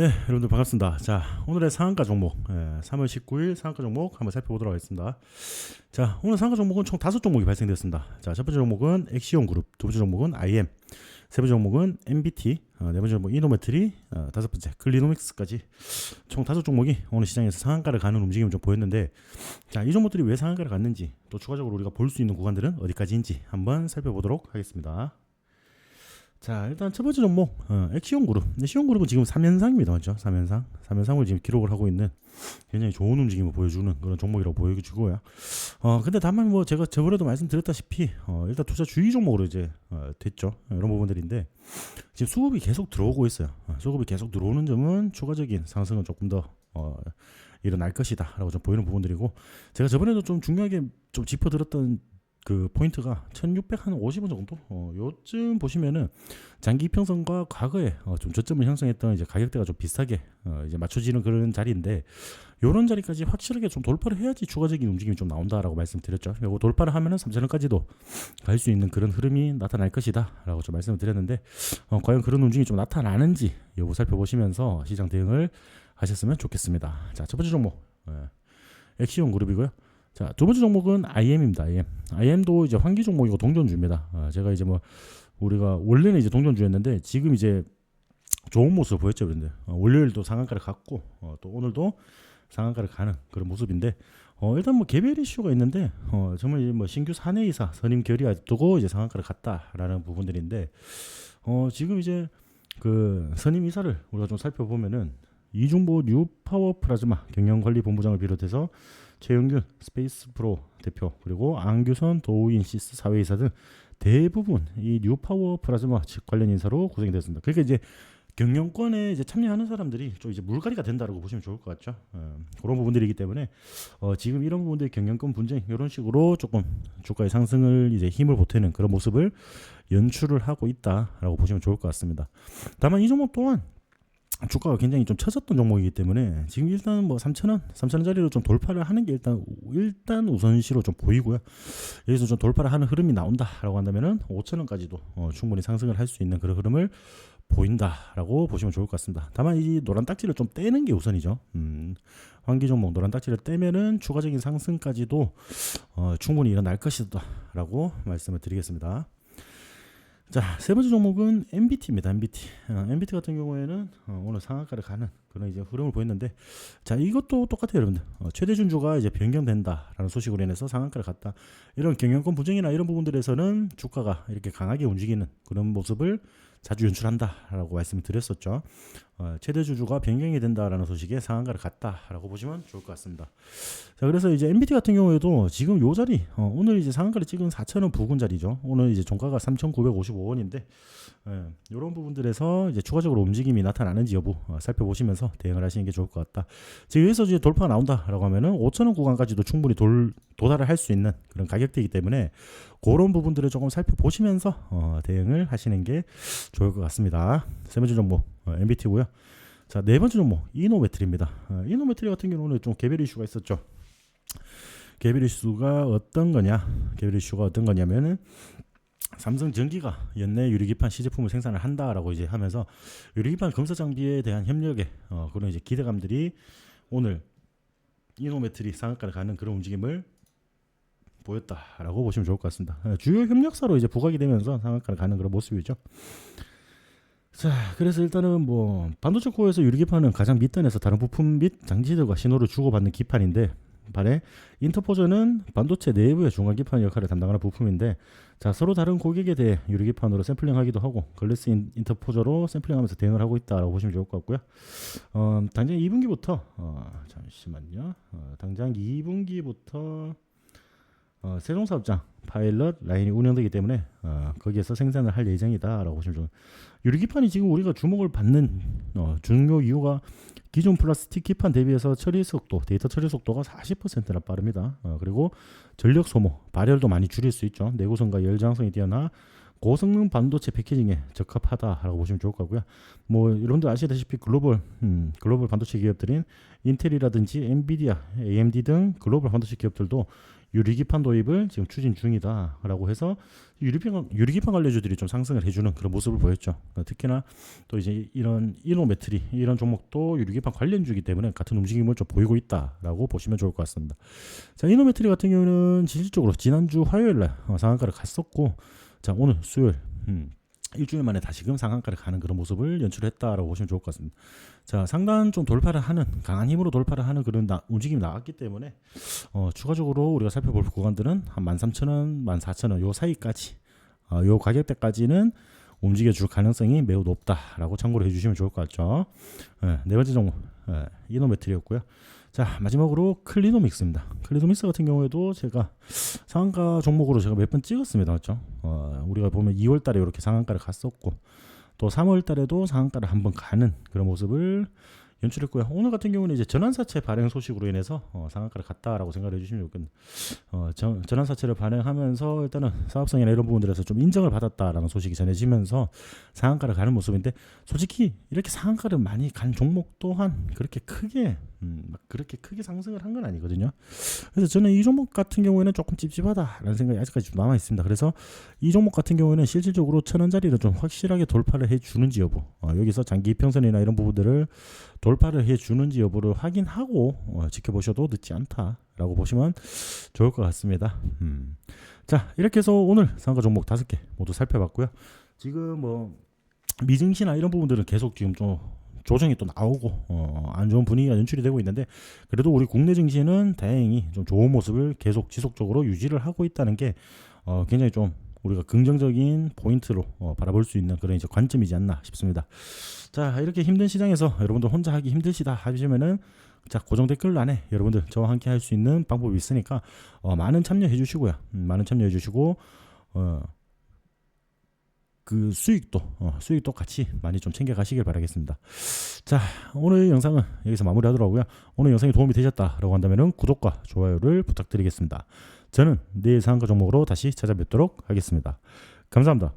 네, 여러분들 반갑습니다. 자, 오늘의 상한가 종목, 예, 3월 19일 상한가 종목 한번 살펴보도록 하겠습니다. 자, 오늘 상한가 종목은 총 다섯 종목이 발생됐습니다. 자, 첫 번째 종목은 엑시온 그룹, 두 번째 종목은 IM, 세 번째 종목은 MBT, 어, 네 번째 종목 이노메트리, 어, 다섯 번째 클리노믹스까지 총 다섯 종목이 오늘 시장에서 상한가를 가는 움직임을 좀 보였는데, 자, 이 종목들이 왜 상한가를 갔는지, 또 추가적으로 우리가 볼 수 있는 구간들은 어디까지인지 한번 살펴보도록 하겠습니다. 자 일단 첫 번째 종목 어, 엑시온 그룹. 엑시온 그룹은 지금 3연상입니다. 맞죠? 3연상? 3연상을 지금 기록을 하고 있는 굉장히 좋은 움직임을 보여주는 그런 종목이라고 보여주고요. 어 근데 다만 뭐 제가 저번에도 말씀드렸다시피 어, 일단 투자 주의 종목으로 이제 어, 됐죠? 이런 부분들인데 지금 수급이 계속 들어오고 있어요. 어, 수급이 계속 들어오는 점은 추가적인 상승은 조금 더 어, 일어날 것이다라고 좀 보이는 부분들이고 제가 저번에도 좀 중요하게 좀 짚어드렸던 그 포인트가 1650원 정도 어, 요쯤 보시면은 장기 이평선과 과거에 어, 좀 저점을 형성했던 이제 가격대가 좀 비슷하게 어, 이제 맞춰지는 그런 자리인데 요런 자리까지 확실하게 좀 돌파를 해야지 추가적인 움직임이 좀 나온다라고 말씀드렸죠. 요거 돌파를 하면은 3천원까지도 갈 수 있는 그런 흐름이 나타날 것이다라고 좀 말씀을 드렸는데 어, 과연 그런 움직임이 좀 나타나는지 요거 살펴보시면서 시장 대응을 하셨으면 좋겠습니다. 자, 첫 번째 종목 예. 엑시온 그룹이고요. 자, 두 번째 종목은 IM입니다. IM. IM도 이제 환기 종목이고 동전주입니다. 아, 제가 이제 뭐 우리가 원래는 이제 동전주였는데 지금 이제 좋은 모습을 보였죠, 그런데 어, 월요일도 상한가를 갔고 어, 또 오늘도 상한가를 가는 그런 모습인데 어, 일단 뭐 개별 이슈가 있는데 어, 정말 이제 뭐 신규 사내이사 선임 결의가 두고 이제 상한가를 갔다라는 부분들인데 어, 지금 이제 그 선임 이사를 우리가 좀 살펴보면은 이중보 뉴파워 플라즈마 경영관리본부장을 비롯해서 최영균 스페이스 프로 대표 그리고 안규선 도우인시스 사회이사 등 대부분 이 뉴파워 플라즈마 관련 인사로 구성이 됐습니다. 그러니까 이제 경영권에 이제 참여하는 사람들이 좀 이제 물갈이가 된다라고 보시면 좋을 것 같죠. 어, 그런 부분들이기 때문에 어, 지금 이런 부분들 경영권 분쟁 이런 식으로 조금 주가의 상승을 이제 힘을 보태는 그런 모습을 연출을 하고 있다라고 보시면 좋을 것 같습니다. 다만 이 종목 또한 주가가 굉장히 좀 처졌던 종목이기 때문에 지금 일단 뭐 3,000원, 3,000원짜리로 좀 돌파를 하는 게 일단 일단 우선시로 좀 보이고요. 여기서 좀 돌파를 하는 흐름이 나온다라고 한다면은 5,000원까지도 어, 충분히 상승을 할 수 있는 그런 흐름을 보인다라고 보시면 좋을 것 같습니다. 다만 이 노란 딱지를 좀 떼는 게 우선이죠. 음, 환기 종목 노란 딱지를 떼면은 추가적인 상승까지도 어, 충분히 일어날 것이다라고 말씀을 드리겠습니다. 자, 세 번째 종목은 MBT입니다. MBT. 어, MBT 같은 경우에는 어, 오늘 상한가를 가는 그런 이제 흐름을 보였는데, 자, 이것도 똑같아요, 여러분들. 어, 최대 준주가 이제 변경된다라는 소식으로 인해서 상한가를 갔다. 이런 경영권 부정이나 이런 부분들에서는 주가가 이렇게 강하게 움직이는 그런 모습을 자주 연출한다라고 말씀을 드렸었죠. 어, 최대 주주가 변경이 된다라는 소식에 상한가를 갔다라고 보시면 좋을 것 같습니다. 자, 그래서 이제 MBT 같은 경우에도 지금 요 자리 어, 오늘 이제 상한가를 찍은 4천원 부근 자리죠. 오늘 이제 종가가 3,955원인데 예, 이런 부분들에서 이제 추가적으로 움직임이 나타나는지 여부 어, 살펴보시면서 대응을 하시는 게 좋을 것 같다. 지금 여기서 이제 돌파가 나온다라고 하면은 5천원 구간까지도 충분히 돌, 도달을 할 수 있는 그런 가격대이기 때문에 그런 부분들을 조금 살펴보시면서 어, 대응을 하시는 게 좋을 것 같습니다. 세 번째 종목 어, MBT고요. 자, 네 번째 종목 이노메트리입니다. 어, 이노메트리 같은 경우는 좀 개별 이슈가 있었죠. 개별 이슈가 어떤 거냐? 개별 이슈가 어떤 거냐면은 삼성 전기가 연내 유리기판 시제품을 생산을 한다라고 이제 하면서 유리기판 검사 장비에 대한 협력에 어, 그런 이제 기대감들이 오늘 이노메트리 상한가를 가는 그런 움직임을 보였다라고 보시면 좋을 것 같습니다. 어, 주요 협력사로 이제 부각이 되면서 상한가를 가는 그런 모습이죠. 자, 그래서 일단은 뭐 반도체 코어에서 유리기판은 가장 밑단에서 다른 부품 및 장치들과 신호를 주고받는 기판인데 반해 인터포저는 반도체 내부의 중간 기판 역할을 담당하는 부품인데 자 서로 다른 고객에 대해 유리기판으로 샘플링하기도 하고 글래스 인 터포저로 샘플링하면서 대응을 하고 있다라고 보시면 좋을 것 같고요. 어, 당장 2분기부터 어, 잠시만요. 어, 당장 2분기부터 어, 세종사업장 파일럿 라인이 운영되기 때문에 어, 거기에서 생산을 할 예정이다라고 보시면 좋은 유리기판이 지금 우리가 주목을 받는 어, 중요 이유가 기존 플라스틱 기판 대비해서 처리 속도, 데이터 처리 속도가 40%나 빠릅니다. 어, 그리고 전력 소모, 발열도 많이 줄일 수 있죠. 내구성과 열 저항성이 뛰어나 고성능 반도체 패키징에 적합하다라고 보시면 좋을 것 같고요. 뭐 여러분들 아시다시피 글로벌 음, 글로벌 반도체 기업들인 인텔이라든지 엔비디아, AMD 등 글로벌 반도체 기업들도 유리기판 도입을 지금 추진 중이다라고 해서 유리기판 유리기판 관련주들이 좀 상승을 해주는 그런 모습을 보였죠. 그러니까 특히나 또 이제 이런 이노메트리 이런 종목도 유리기판 관련주이기 때문에 같은 움직임을 좀 보이고 있다라고 보시면 좋을 것 같습니다. 자 이노메트리 같은 경우는 실질적으로 지난주 화요일날 어, 상한가를 갔었고 자 오늘 수요일 음, 일주일 만에 다시금 상한가를 가는 그런 모습을 연출했다라고 보시면 좋을 것 같습니다. 자 상단 좀 돌파를 하는 강한 힘으로 돌파를 하는 그런 나, 움직임이 나왔기 때문에 어, 추가적으로 우리가 살펴볼 구간들은 한 13,000원, 14,000원 요 사이까지 어, 요 가격대까지는 움직여 줄 가능성이 매우 높다라고 참고를 해주시면 좋을 것 같죠. 예, 네 번째 종목 예, 이노메트리였고요. 자 마지막으로 클리노믹스입니다. 클리노믹스 같은 경우에도 제가 상한가 종목으로 제가 몇 번 찍었습니다, 맞죠? 어, 우리가 보면 2월달에 이렇게 상한가를 갔었고 또 3월달에도 상한가를 한번 가는 그런 모습을 연출했고요. 오늘 같은 경우는 이제 전환사채 발행 소식으로 인해서 어, 상한가를 갔다라고 생각을 해주시면 좋겠네요. 어, 전, 전환사채를 발행하면서 일단은 사업성이나 이런 부분들에서 좀 인정을 받았다라는 소식이 전해지면서 상한가를 가는 모습인데 솔직히 이렇게 상한가를 많이 간 종목 또한 그렇게 크게 음, 막 그렇게 크게 상승을 한 건 아니거든요. 그래서 저는 이 종목 같은 경우에는 조금 찝찝하다라는 생각이 아직까지 좀 남아 있습니다. 그래서 이 종목 같은 경우에는 실질적으로 천 원짜리를 좀 확실하게 돌파를 해 주는지 여부, 어, 여기서 장기 이평선이나 이런 부분들을 돌파를 해 주는지 여부를 확인하고 어, 지켜보셔도 늦지 않다라고 보시면 좋을 것 같습니다. 음. 자 이렇게 해서 오늘 상가 종목 다섯 개 모두 살펴봤고요. 지금 뭐 미증시나 이런 부분들은 계속 지금 좀 조정이 또 나오고 어, 안 좋은 분위기가 연출이 되고 있는데 그래도 우리 국내 증시는 다행히 좀 좋은 모습을 계속 지속적으로 유지를 하고 있다는 게 어, 굉장히 좀 우리가 긍정적인 포인트로 어, 바라볼 수 있는 그런 이제 관점이지 않나 싶습니다. 자 이렇게 힘든 시장에서 여러분들 혼자 하기 힘드시다 하시면은 자 고정 댓글 안에 여러분들 저와 함께 할 수 있는 방법이 있으니까 어, 많은 참여해 주시고요. 음, 많은 참여해 주시고 어, 그 수익도 어, 수익도 같이 많이 좀 챙겨 가시길 바라겠습니다. 자 오늘 영상은 여기서 마무리하도록 하고요. 오늘 영상이 도움이 되셨다라고 한다면 구독과 좋아요를 부탁드리겠습니다. 저는 내일 상한가 종목으로 다시 찾아뵙도록 하겠습니다. 감사합니다.